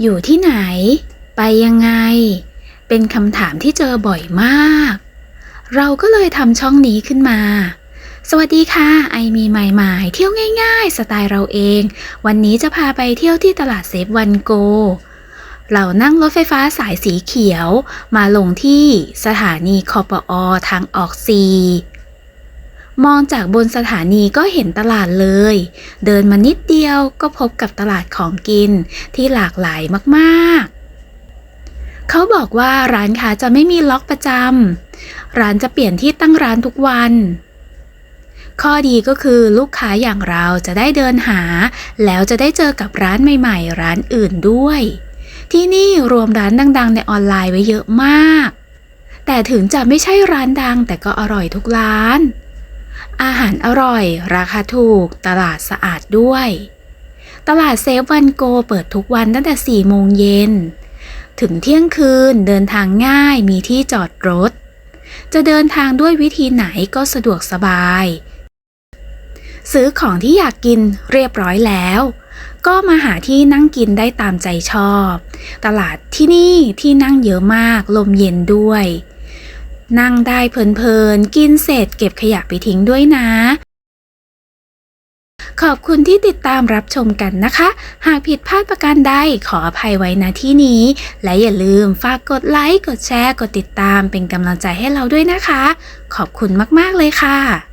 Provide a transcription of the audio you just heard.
อยู่ที่ไหน ไปยังไง เป็นคำถามที่เจอบ่อยมาก เราก็เลยทำช่องนี้ขึ้นมา สวัสดีค่ะ ไอมีใหม่ๆเที่ยวง่ายๆ สไตล์เราเอง วันนี้จะพาไปเที่ยวที่ตลาดเซฟวันโก เรานั่งรถไฟฟ้าสายสีเขียว มาลงที่สถานีคอปอทางออกซี มองจากบนสถานีก็เห็นตลาดเลย เดินมานิดเดียวก็พบกับตลาดของกินที่หลากหลายมากๆ เขาบอกว่าร้านค้าจะไม่มีล็อกประจำ ร้านจะเปลี่ยนที่ตั้งร้านทุกวัน ข้อดีก็คือลูกค้าอย่างเราจะได้เดินหา แล้วจะได้เจอกับร้านใหม่ๆ ร้านอื่นด้วย ที่นี่รวมร้านดังๆ ในออนไลน์ไว้เยอะมาก แต่ถึงจะไม่ใช่ร้านดังแต่ก็อร่อยทุกร้าน อาหารอร่อย ราคาถูก ตลาดสะอาดด้วย ตลาดเซฟวันโกเปิดทุกวันตั้งแต่ 4 โมงเย็น ถึงเที่ยงคืนเดินทางง่ายมีที่จอดรถ จะเดินทางด้วยวิธีไหนก็สะดวกสบาย ซื้อของที่อยากกินเรียบร้อยแล้ว ก็มาหาที่นั่งกินได้ตามใจชอบ ตลาดที่นี่ที่นั่งเยอะมากลมเย็นด้วย นั่งได้เพลินๆ กินเสร็จเก็บขยะไปทิ้งด้วยนะ ขอบคุณที่ติดตามรับชมกันนะคะ หากผิดพลาดประการใดขออภัยไว้ณที่นี้ และอย่าลืมฝากกดไลค์ กดแชร์ กดติดตามเป็นกำลังใจให้เราด้วยนะคะ ขอบคุณมากๆเลยค่ะ